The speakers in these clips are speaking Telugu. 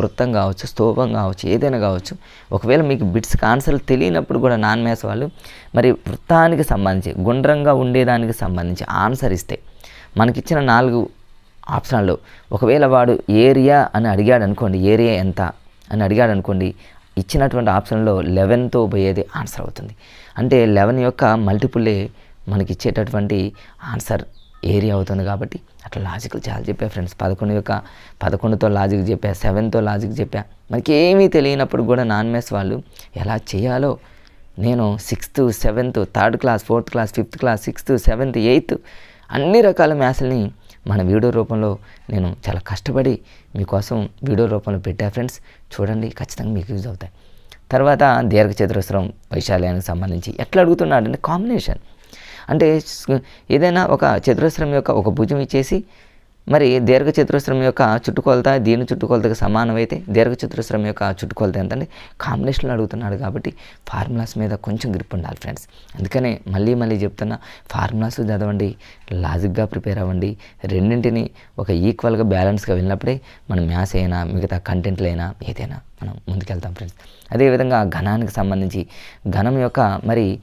వృత్తం కావచ్చు స్తూపం కావచ్చు ఏదైనా కావచ్చు. ఒకవేళ మీకు బిట్స్ ఆన్సర్లు తెలియనప్పుడు కూడా నాన్ మ్యాథ్స్ వాళ్ళు మరి వృత్తానికి సంబంధించి గుండ్రంగా ఉండేదానికి సంబంధించి ఆన్సర్ ఇస్తే మనకిచ్చిన నాలుగు ఆప్షన్లో. ఒకవేళ వాడు ఏరియా అని అడిగాడు అనుకోండి ఏరియా ఎంత అని అడిగాడు అనుకోండి ఇచ్చినటువంటి ఆప్షన్లో లెవెన్తో పోయేది ఆన్సర్ అవుతుంది. అంటే లెవెన్ యొక్క మల్టిపుల్లే మనకి ఇచ్చేటటువంటి ఆన్సర్ ఏరియా అవుతుంది కాబట్టి అట్లా లాజిక్లు చాలా చెప్పా ఫ్రెండ్స్ పదకొండు యొక్క పదకొండుతో లాజిక్ చెప్పా సెవెన్తో లాజిక్ చెప్పా. మనకి ఏమీ తెలియనప్పుడు కూడా నాన్ మెస్ వాళ్ళు ఎలా చేయాలో నేను sixth seventh third class fourth class fifth class sixth seventh eighth అన్ని రకాల మ్యాథ్స్ని మన వీడియో రూపంలో నేను చాలా కష్టపడి మీకోసం వీడియో రూపంలో పెట్టా ఫ్రెండ్స్ చూడండి ఖచ్చితంగా మీకు యూజ్ అవుతాయి. తర్వాత దీర్ఘ చతురస్రం వైశాల్యానికి సంబంధించి ఎట్లా అడుగుతున్నాడు అంటే కాంబినేషన్ అంటే ఏదైనా ఒక చతురస్రం యొక్క ఒక భుజం ఇచ్చేసి మరి దీర్ఘ చతురస్రం యొక్క చుట్టుకొలత దీని చుట్టుకొలతకు సమానమైతే దీర్ఘ చతురస్రం యొక్క చుట్టుకొలత ఎంతండి? కాంబినేషన్లో అడుగుతున్నాడు కాబట్టి ఫార్ములాస్ మీద కొంచెం గ్రిప్ ఉండాలి ఫ్రెండ్స్. అందుకనే మళ్ళీ మళ్ళీ చెప్తున్నా ఫార్ములాస్ చదవండి లాజిక్గా ప్రిపేర్ అవ్వండి. రెండింటిని ఒక ఈక్వల్గా బ్యాలెన్స్గా వెళ్ళినప్పుడే మనం మ్యాథ్స్ అయినా మిగతా కంటెంట్లు అయినా ఏదైనా మనం ముందుకెళ్తాం ఫ్రెండ్స్. అదేవిధంగా ఘనానికి సంబంధించి ఘనం యొక్క మరి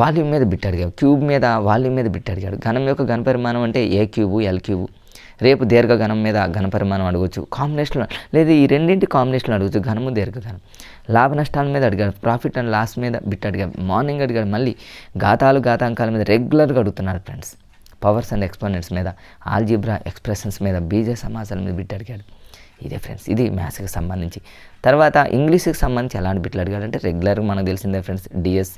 వాల్యూమ్ మీద బిట్ అడిగాడు క్యూబ్ మీద వాల్యూమ్ మీద బిట్ అడిగాడు ఘనం యొక్క ఘన పరిమాణం అంటే ఏ క్యూబు ఎల్ క్యూబు? రేపు దీర్ఘఘనం మీద ఘన పరిమాణం అడగవచ్చు కాంబినేషన్లో లేదా ఈ రెండింటి కాంబినేషన్లో అడగవచ్చు ఘనము దీర్ఘఘనం లాభ నష్టాల మీద అడిగాడు. ప్రాఫిట్ అండ్ లాస్ మీద బిట్ అడిగాడు మార్నింగ్ అడిగాడు. మళ్ళీ ఘాతాలు ఘాతాంకాల మీద రెగ్యులర్గా అడుగుతున్నారు ఫ్రెండ్స్. పవర్స్ అండ్ ఎక్స్పోనెంట్స్ మీద ఆల్జిబ్రా ఎక్స్ప్రెషన్స్ మీద బీజ సమాసాల మీద బిట్ అడిగాడు ఇదే ఫ్రెండ్స్ ఇది మ్యాథ్స్కి సంబంధించి. తర్వాత ఇంగ్లీష్కి సంబంధించి ఎలాంటి బిట్లు అడిగాడు అంటే రెగ్యులర్గా మనకు తెలిసిందే ఫ్రెండ్స్ డిఎస్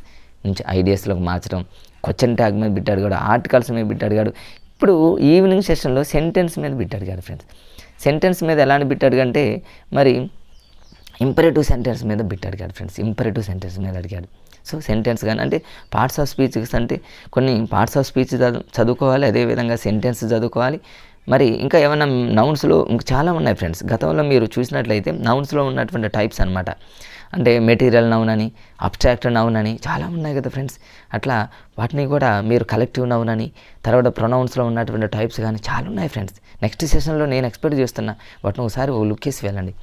నుంచి ఐడియాస్లోకి మార్చడం. క్వశ్చన్ ట్యాగ్ మీద బిట్ అడిగాడు ఆర్టికల్స్ మీద బిట్ అడిగాడు ఇప్పుడు ఈవినింగ్ సెషన్లో సెంటెన్స్ మీద బిట్ అడిగాడు ఫ్రెండ్స్ సెంటెన్స్ మీద ఎలాంటి బిట్ అడిగంటే మరి ఇంపరేటివ్ సెంటెన్స్ మీద బిట్ అడిగాడు ఫ్రెండ్స్ ఇంపరేటివ్ సెంటెన్స్ మీద అడిగాడు. సో సెంటెన్స్ కానీ అంటే పార్ట్స్ ఆఫ్ స్పీచ్ అంటే కొన్ని పార్ట్స్ ఆఫ్ స్పీచ్ చదువుకోవాలి అదేవిధంగా సెంటెన్స్ చదువుకోవాలి. మరి ఇంకా ఏమైనా నౌన్స్లో ఇంకా చాలా ఉన్నాయి ఫ్రెండ్స్ గతంలో మీరు చూసినట్లయితే నౌన్స్లో ఉన్నటువంటి టైప్స్ అన్నమాట. అంటే మెటీరియల్ నౌన్ అని అబ్స్ట్రాక్ట్ నౌన్ అని చాలా ఉన్నాయి కదా ఫ్రెండ్స్ అట్లా వాటిని కూడా మీరు కలెక్టివ్ నౌన్ అని తర్వాత ప్రొనౌన్స్లో ఉన్నటువంటి టైప్స్ కానీ చాలా ఉన్నాయి ఫ్రెండ్స్ నెక్స్ట్ సెషన్లో నేను ఎక్స్పెక్ట్ చేస్తున్నా వాటిని ఒకసారి ఓ లుక్ వేసి వెళ్ళండి.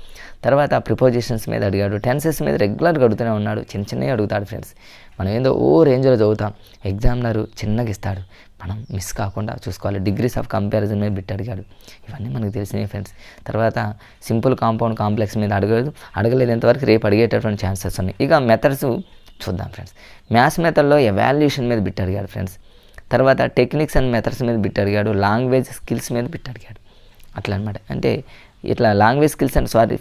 తర్వాత ప్రిపోజిషన్స్ మీద అడిగాడు టెన్సెస్ మీద రెగ్యులర్గా అడుగుతూనే ఉన్నాడు చిన్న చిన్నవి అడుగుతాడు ఫ్రెండ్స్ మనం ఏందో ఓ రేంజ్లో చదువుతాం ఎగ్జామినర్ చిన్నగా ఇస్తాడు మనం మిస్ కాకుండా చూసుకోవాలి. డిగ్రీస్ ఆఫ్ కంపారిజన్ మీద బిట్ అడిగాడు. ఇవన్నీ మనకు తెలిసినాయి ఫ్రెండ్స్ తర్వాత సింపుల్ కాంపౌండ్ కాంప్లెక్స్ మీద అడగలేదు. అడగలేదు ఎంతవరకు రేపు అడిగేటటువంటి ఛాన్సెస్ ఉన్నాయి. ఇక మెథడ్స్ చూద్దాం ఫ్రెండ్స్ మ్యాథ్స్ మెథడ్లో ఎవాల్యుయేషన్ మీద బిట్ అడిగాడు ఫ్రెండ్స్ తర్వాత టెక్నిక్స్ అండ్ మెథడ్స్ మీద బిట్ అడిగాడు. లాంగ్వేజ్ స్కిల్స్ మీద బిట్ అడిగాడు. అట్లా అనమాట అంటే ఇట్లా లాంగ్వేజ్ స్కిల్స్ అండ్ సారీ